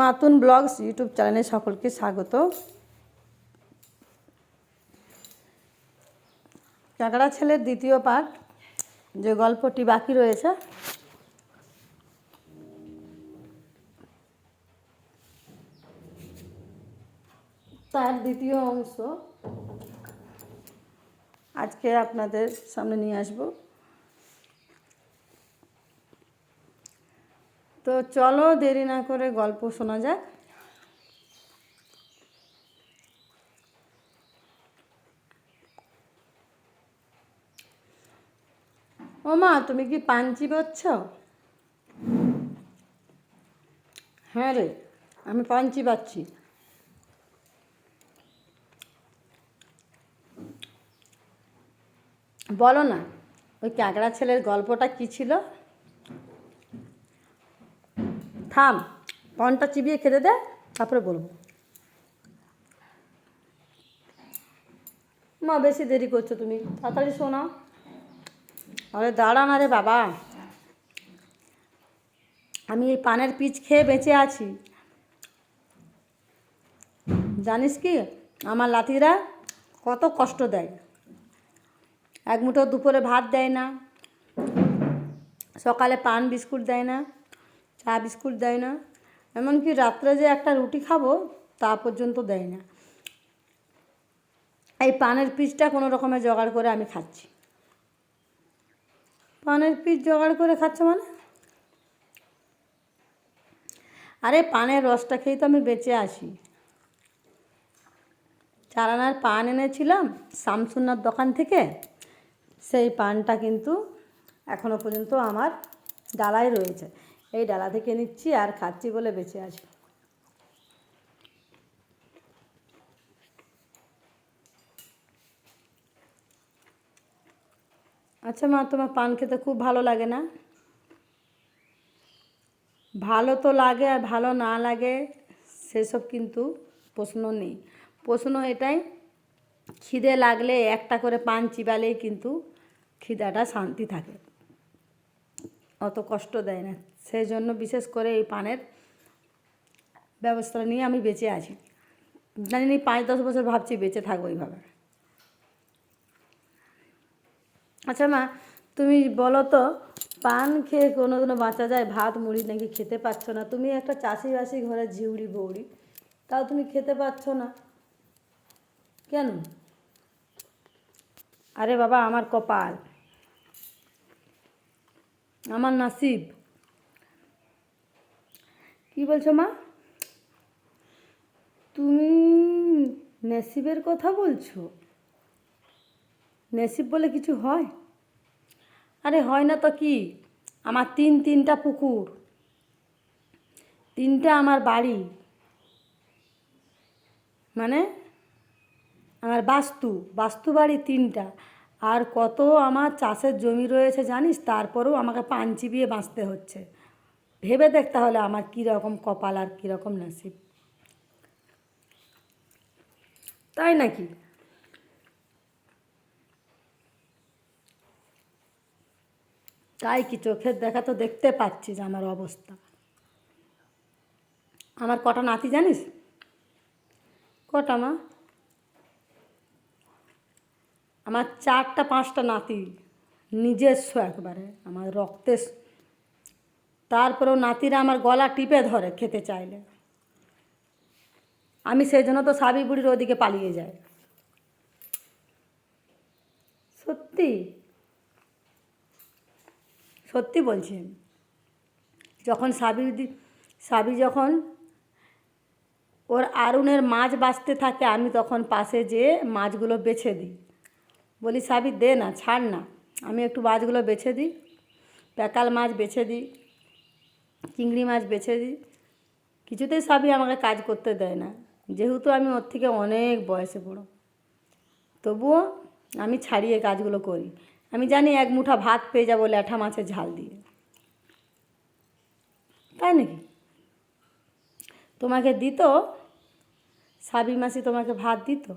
মাতুন blogs YouTube চ্যানেলে সকলকে স্বাগত। কাঁকড়া ছেলের দ্বিতীয় পার্ট যে গল্পটি বাকি রয়েছে। তার দ্বিতীয় অংশ। আজকে আপনাদের সামনে নিয়ে আসব। তো চলো দেরি না করে গল্প শোনা যাক। ও মা তুমি কি পাঞ্চি পাচ্ছ হ্যাঁ রে, আমি পাঞ্চি পাচ্ছি বলো না, ওই ক্যাকড়া ছেলের গল্পটা কী ছিল? থাম, পনটা চিবিয়ে খেতে দে, তারপরে বলব। মা, বেশি দেরি করছ তুমি, তাড়াতাড়ি শোনাও আরে দাঁড়া না রে বাবা। আমি এই পানের পিচ খেয়ে বেঁচে আছি। জানিস কি, আমার লাতিরা কত কষ্ট দেয়। এক মুঠো দুপুরে ভাত দেয় না, সকালে পান বিস্কুট দেয় না। চা বিস্কুট দেয় না। এমনকি রাত্রে যে একটা রুটি খাব, তা পর্যন্ত দেয় না। এই পানের পিসটা কোনো রকমে জোগাড় করে আমি খাচ্ছি। পানের পিস জোগাড় করে খাচ্ছ মানে? আরে পানের রসটা খেয়েই তো আমি বেঁচে আসি চার আনার পান এনেছিলাম শামসুন্নার দোকান থেকে। সেই পানটা কিন্তু এখনও পর্যন্ত আমার ডালায় রয়েছে। এই ডালা থেকে নিচ্ছি আর খাচ্ছি বলে বেঁচে আছি। আচ্ছা মা, তোমার পান খেতে খুব ভালো লাগে না? ভালো তো লাগে আর ভালো না লাগে, সেসব কিন্তু প্রশ্ন নেই। প্রশ্ন এটাই, খিদে লাগলে একটা করে পান চিবালেই কিন্তু খিদাটা শান্তি থাকে। অত কষ্ট দেয় না। সেই জন্য বিশেষ করে এই পানের ব্যবস্থা নিয়ে আমি বেঁচে আছি। জানি না পাঁচ দশ বছর ভাবছি বেঁচে থাকব এইভাবে। আচ্ছা মা, তুমি বলো তো, পান খেয়ে কোনো দিনও বাঁচা যায়? ভাত, মুড়ি নাকি খেতে পাচ্ছ না? তুমি একটা চাষিবাসি ঘরে ঝিউড়ি বৌড়ি, তাও তুমি খেতে পাচ্ছ না। কেন? আরে বাবা, আমার কপাল। আমার নাসিব। কি বলছো মা? তুমি নসিবের কথা বলছো? নসিব বলে কিছু হয়? আরে হয় না তো কি? আমার তিন তিনটা পুকুর, তিনটা আমার বাড়ি মানে আমার বাস্তু বাস্তু বাড়ি তিনটা। আর কত আমার চাষের জমি রয়েছে জানিস? তারপরেও আমাকে পান চিবিয়ে বাঁচতে হচ্ছে। ভেবে দেখ তাহলে আমার কীরকম কপাল আর কীরকম নাসিব তাই নাকি? তাই কি চোখের দেখা তো দেখতে পাচ্ছিস আমার অবস্থা। আমার কটা নাতি জানিস? কটা মা? আমার চারটা পাঁচটা নাতি, নিজস্ব একবারে। আমার রক্তে তারপরেও নাতিরা আমার গলা টিপে ধরে খেতে চাইলে। আমি সেই জন্য তো সাবি বুড়ির ওদিকে পালিয়ে যাই। সত্যি? সত্যি বলছি। যখন সাবি সাবি যখন ওর আরুনের মাছ বাঁচতে থাকে, আমি তখন পাশে যেয়ে মাছগুলো বেছে দিই। বলি, সাবি, দে না, ছাড় না। আমি একটু মাছগুলো বেছে দিই। প্যাকাল মাছ বেছে দিই। চিংড়ি মাছ বেছে দিই। কিছুতেই সাবি আমাকে কাজ করতে দেয় না। যেহেতু আমি ওর থেকে অনেক বয়সে বড়। তবুও আমি ছাড়িয়ে কাজগুলো করি। আমি জানি এক মুঠা ভাত পেয়ে যাব ল্যাঠা মাছের ঝাল দিয়ে। তাই নাকি? তোমাকে দিত? সাবি মাসি তোমাকে ভাত দিত?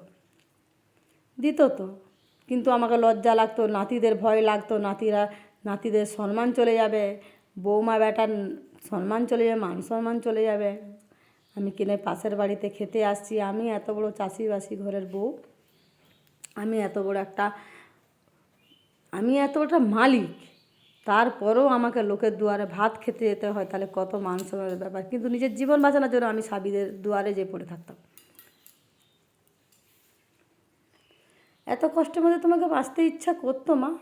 দিত তো। কিন্তু আমাকে লজ্জা লাগতো, নাতিদের ভয় লাগতো, নাতিরা, নাতিদের সম্মান চলে যাবে বৌমা বেটার সম্মান চলে যাবে, মান সম্মান চলে যাবে। আমি কিনে পাশের বাড়িতে খেতে আসছি, আমি এত বড় চাষিবাসি ঘরের বউ। আমি এত বড় একটা, আমি এত বড় একটা মালিক। তারপরেও আমাকে লোকের দুয়ারে ভাত খেতে যেতে হয়, তাহলে কত মান সম্মানের ব্যাপার। কিন্তু নিজের জীবন বাঁচানোর জন্য আমি সাবিদের দুয়ারে যে পড়ে থাকতাম। এত কষ্টের মধ্যে তোমাকে বাঁচতে ইচ্ছা করতো মা?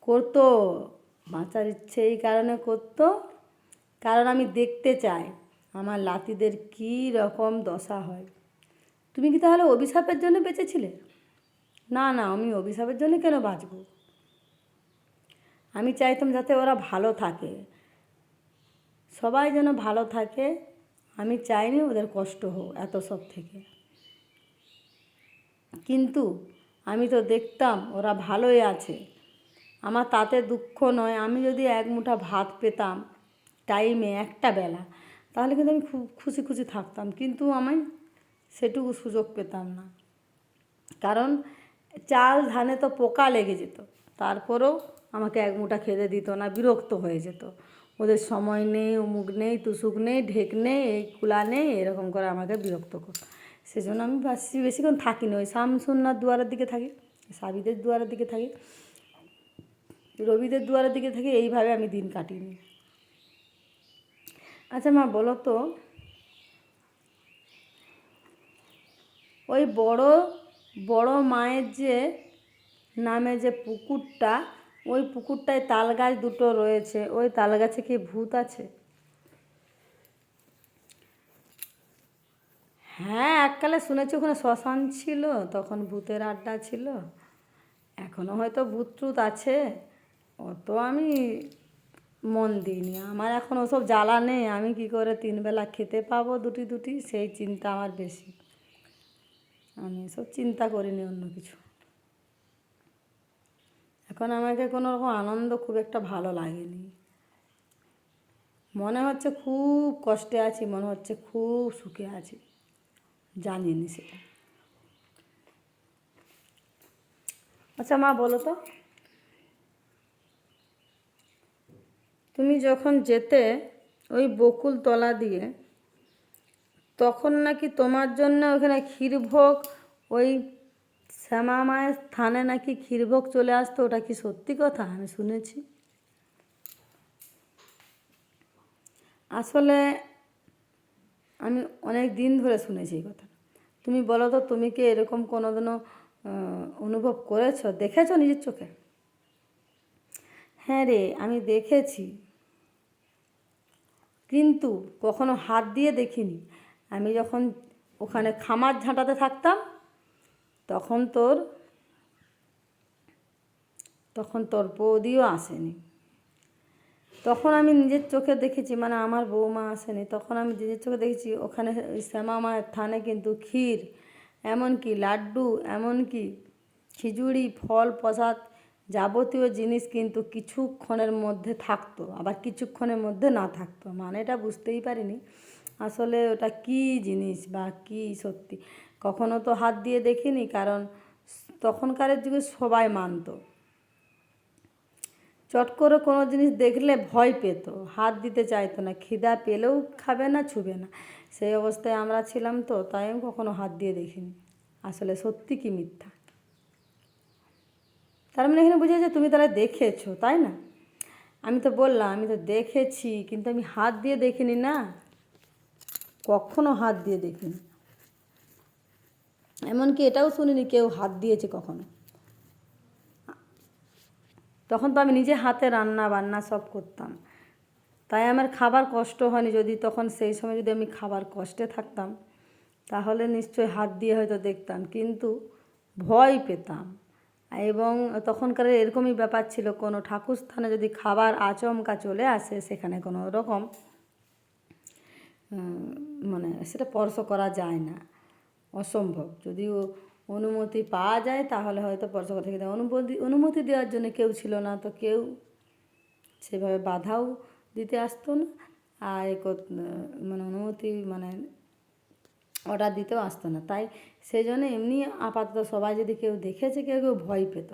করতো। বাঁচার ইচ্ছে এই কারণে করতো। কারণ আমি দেখতে চাই আমার লাতিদের কী রকম দশা হয়। তুমি কি তাহলে অভিশাপের জন্য বেঁচেছিলে? না না, আমি অভিশাপের জন্য কেন বাঁচবো? আমি চাইতাম যাতে ওরা ভালো থাকে। সবাই যেন ভালো থাকে, আমি চাইনি ওদের কষ্ট হোক এত সব থেকে। কিন্তু আমি তো দেখতাম ওরা ভালোই আছে। আমার তাতে দুঃখ নয়। আমি যদি এক মুঠা ভাত পেতাম টাইমে একটা বেলা, তাহলে কিন্তু আমি খুব খুশি খুশি থাকতাম। কিন্তু আমি সেটুকু সুযোগ পেতাম না। কারণ চাল ধানে তো পোকা লেগে যেত। তারপরেও আমাকে এক মুঠা খেতে দিত না, বিরক্ত হয়ে যেত। ওদের সময় নেই, অমুক নেই, তুসুক নেই, ঢেক নেই, এই কুলা নেই, এরকম করে আমাকে বিরক্ত করতো। সেজন্য আমি বেশি বেশিক্ষণ থাকি না ওই শামসুন্নার দুয়ারের দিকে থাকি, সাবিদের দুয়ারের দিকে থাকি। রবিদের দুয়ারের দিকে থেকে এইভাবে আমি দিন কাটিয়ে নিই আচ্ছা মা, বলো তো, ওই বড় বড় মায়ের যে নামে যে পুকুরটা, ওই পুকুরটায় তাল গাছ দুটো রয়েছে, ওই তাল গাছে কি ভূত আছে? হ্যাঁ এককালে শুনেছি ওখানে শ্মশান ছিল, তখন ভূতের আড্ডা ছিল এখনও হয়তো ভূত আছে। অত আমি মন দিইনি। আমার এখন ওসব জ্বালা নেই। আমি কি করে তিনবেলা খেতে পাবো দুটি দুটি? সেই চিন্তা আমার বেশি। আমি এসব চিন্তা করিনি অন্য কিছু। এখন আমাকে কোনো রকম আনন্দ খুব একটা ভালো লাগেনি। মনে হচ্ছে খুব কষ্টে আছি, মনে হচ্ছে খুব সুখে আছি। জানিনি সেটা। আচ্ছা মা বলো তো। তুমি যখন যেতে ওই বকুল তলা দিয়ে, তখন নাকি তোমার জন্য ওখানে ক্ষীরভোগ, ওই শ্যামা মায়ের স্থানে নাকি ক্ষীরভোগ চলে আসতো, ওটা কি সত্যি কথা? আমি শুনেছি। আসলে আমি অনেক দিন ধরে শুনেছি এই কথা তুমি বলো তো, তুমি কি এরকম কোনোদিনও অনুভব করেছ? দেখেছ নিজের চোখে? হ্যাঁ রে, আমি দেখেছি। কিন্তু কখনো হাত দিয়ে দেখিনি। আমি যখন ওখানে খামার ঝাঁটাতে থাকতাম, তখন তোর তখন তোর বৌদিও আসেনি। তখন আমি নিজের চোখে দেখেছি মানে আমার বৌমা আসেনি। তখন আমি নিজের চোখে দেখেছি, ওখানে শ্যামা মায়ের থানে কিন্তু ক্ষীর, এমনকি লাড্ডু, এমনকি খিচুড়ি, ফল, প্রসাদ যাবতীয় জিনিস কিন্তু কিছুক্ষণের মধ্যে থাকতো, আবার কিছুক্ষণের মধ্যে না থাকতো। মানেটা বুঝতেই পারিনি। আসলে ওটা কী জিনিস বা কী সত্যি? কখনো তো হাত দিয়ে দেখিনি, কারণ তখনকারের যুগে সবাই মানতো। চট করে কোনো জিনিস দেখলে ভয় পেত, হাত দিতে চাইতো না, খিদা পেলেও খাবে না, ছুবে না। সেই অবস্থায় আমরা ছিলাম তো তাই আমি কখনো হাত দিয়ে দেখিনি। আসলে সত্যি কি মিথ্যা? তার মানে এখানে বোঝা যায় তুমি তাহলে দেখেছ, তাই না? আমি তো বললাম, আমি তো দেখেছি, কিন্তু আমি হাত দিয়ে দেখিনি না। কখনো হাত দিয়ে দেখিনি। এমনকি এটাও শুনিনি কেউ হাত দিয়েছে কখনো। তখন তো আমি নিজে হাতে রান্না বান্না সব করতাম। তাই আমার খাবার কষ্ট হয়নি, যদি তখন সেই সময় যদি আমি খাবার কষ্টে থাকতাম, তাহলে নিশ্চয়ই হাত দিয়ে হয়তো দেখতাম, কিন্তু ভয় পেতাম। এবং তখনকার এরকমই ব্যাপার ছিল, কোনো ঠাকুর স্থানে যদি খাবার আচমকা চলে আসে, সেখানে কোনো রকম মানে সেটা স্পর্শ করা যায় না, অসম্ভব। যদিও অনুমতি পাওয়া যায়, তাহলে হয়তো স্পর্শ করা থেকে অনুমতি অনুমতি দেওয়ার জন্য কেউ ছিল না, তো কেউ সেভাবে বাধাও দিতে আসতো না। আর মানে অনুমতি মানে অর্ডার দিতেও আসতো না। তাই সেই জন্য এমনি আপাতত সবাই যদি কেউ দেখেছে, কেউ কেউ ভয় পেত।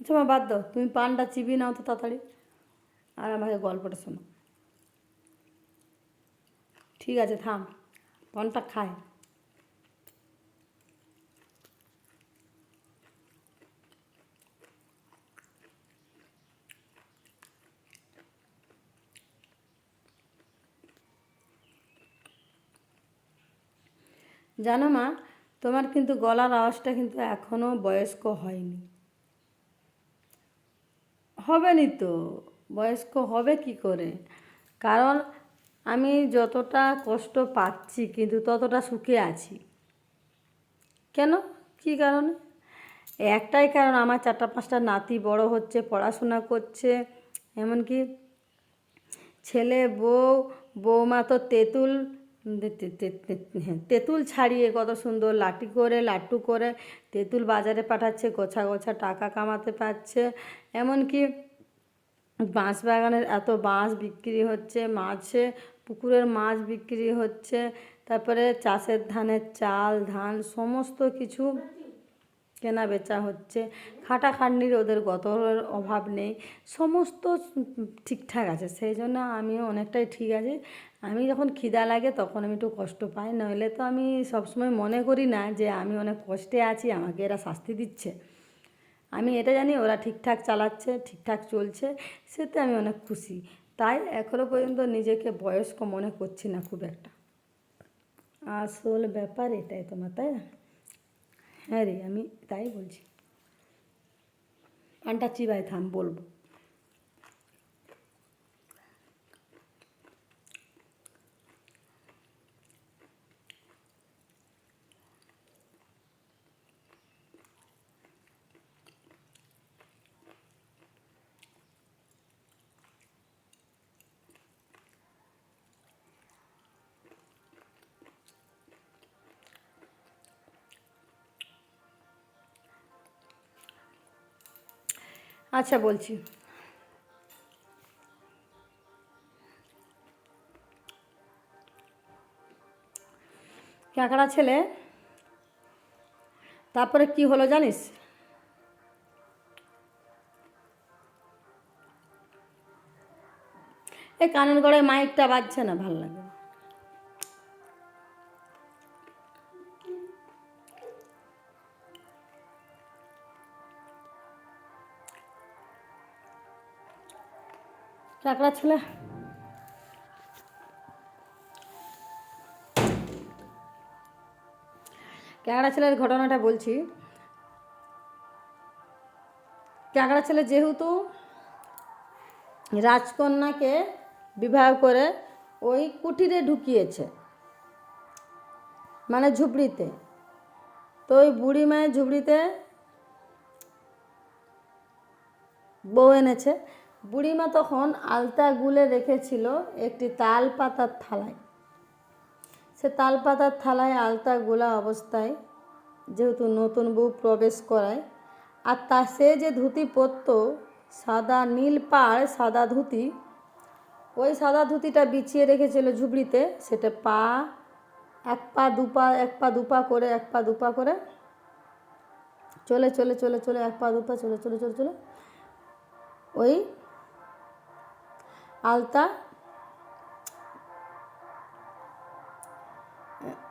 আচ্ছা মা, বাদ দাও। তুমি পানটা চিবি নাও তো তাড়াতাড়ি। আর আমাকে গল্পটা শোনো। ঠিক আছে, থাম। পানটা খায়। জানো মা, তোমার কিন্তু গলার আওয়াজটা কিন্তু এখনও বয়স্ক হয়নি। হবে নি তো, বয়স্ক হবে কি করে? কারণ আমি যতটা কষ্ট পাচ্ছি কিন্তু ততটা সুখে আছি। কেন? কি কারণে? একটাই কারণ, আমার চারটা পাঁচটা নাতি বড় হচ্ছে, পড়াশোনা করছে, এমনকি ছেলে, বউ, বৌমা তো তেঁতুল তেঁতুল ছাড়িয়ে কত সুন্দর লাঠি করে লাট্টু করে তেঁতুল বাজারে পাঠাচ্ছে, গোছা গোছা টাকা কামাতে পারছে। এমনকি বাঁশ বাগানের এত বাঁশ বিক্রি হচ্ছে, মাছে, পুকুরের মাছ বিক্রি হচ্ছে, তারপরে চাষের ধানের চাল, ধান, সমস্ত কিছু কেনা বেচা হচ্ছে। খাটাখাটনির ওদের গতরের অভাব নেই, সমস্ত ঠিকঠাক আছে, সেই জন্য আমিও অনেকটাই ঠিক আছে। আমি যখন খিদা লাগে তখন আমি একটু কষ্ট পাই, নইলে তো আমি সবসময় মনে করি না যে আমি অনেক কষ্টে আছি, আমাকে এরা শাস্তি দিচ্ছে। আমি এটা জানি ওরা ঠিকঠাক চালাচ্ছে, ঠিকঠাক চলছে, সেতে আমি অনেক খুশি। তাই এখনও পর্যন্ত নিজেকে বয়স্ক মনে করছি না খুব একটা। আসল ব্যাপার এটাই তোমার, তাই না? হ্যাঁ রে, আমি তাই বলছি। পানটা চিবাই থাম, বলব। আচ্ছা বলছি। ক্যাঁকড়া ছেলে, তারপরে কি হলো জানিস? এই কানের গড়ে মাইকটা বাজছে না, ভালো লাগে কাঁকড়া ছেলে ক্যাঁকড়া ছেলের ঘটনাটা বলছি। ক্যাঁকড়া ছেলে যেহেতু রাজকন্যাকে বিবাহ করে ওই কুটিরে ঢুকিয়েছে মানে ঝুপড়িতে, তো ওই বুড়ি মায়ের ঝুপড়িতে বউ এনেছে। বুড়িমা তখন আলতা গুলে রেখেছিল একটি তাল পাতার থালায়। সে তাল পাতার থালায় আলতা গোলা অবস্থায় যেহেতু নতুন বউ প্রবেশ করায়, আর তা সে যে ধুতি পরতো, সাদা নীল পাড়, সাদা ধুতি, ওই সাদা ধুতিটা বিছিয়ে রেখেছিল ঝুবড়িতে, সেটা পা, এক পা দু পা, এক পা দু পা করে, এক পা দুপা করে, চলে চলে চলে চলে, এক পা দু পা, চলে চলে চলে চলে, ওই আলতা।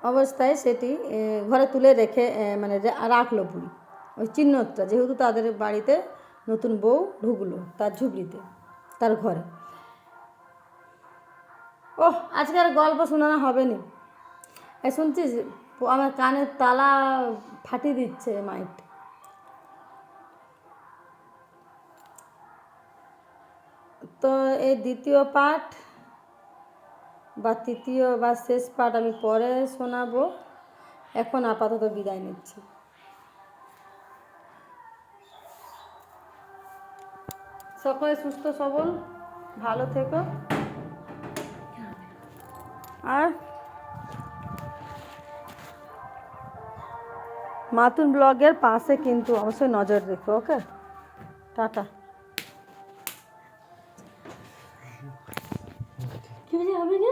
অবস্থায় সেটি ঘরে তুলে রেখে মানে রাখল বুড়ি। ওই চিহ্নটা, যেহেতু তাদের বাড়িতে নতুন বউ ঢুকলো তার ঝুবড়িতে তার ঘরে। ওহ, আজকে আর গল্প শোনানো হবে না। শুনছিস? আমার কানের তালা ফাটিয়ে দিচ্ছে মাইকটা। তো এই দ্বিতীয় পাঠ বা তৃতীয় বা শেষ পাঠ আমি পরে শোনাবো। এখন আপাতত বিদায় নিচ্ছি। সকলে সুস্থ, সবল, ভালো থেকো। আর মাতুন ব্লগের পাশে কিন্তু অবশ্যই নজর রেখো, ওকে? টাটা। 有咩啲有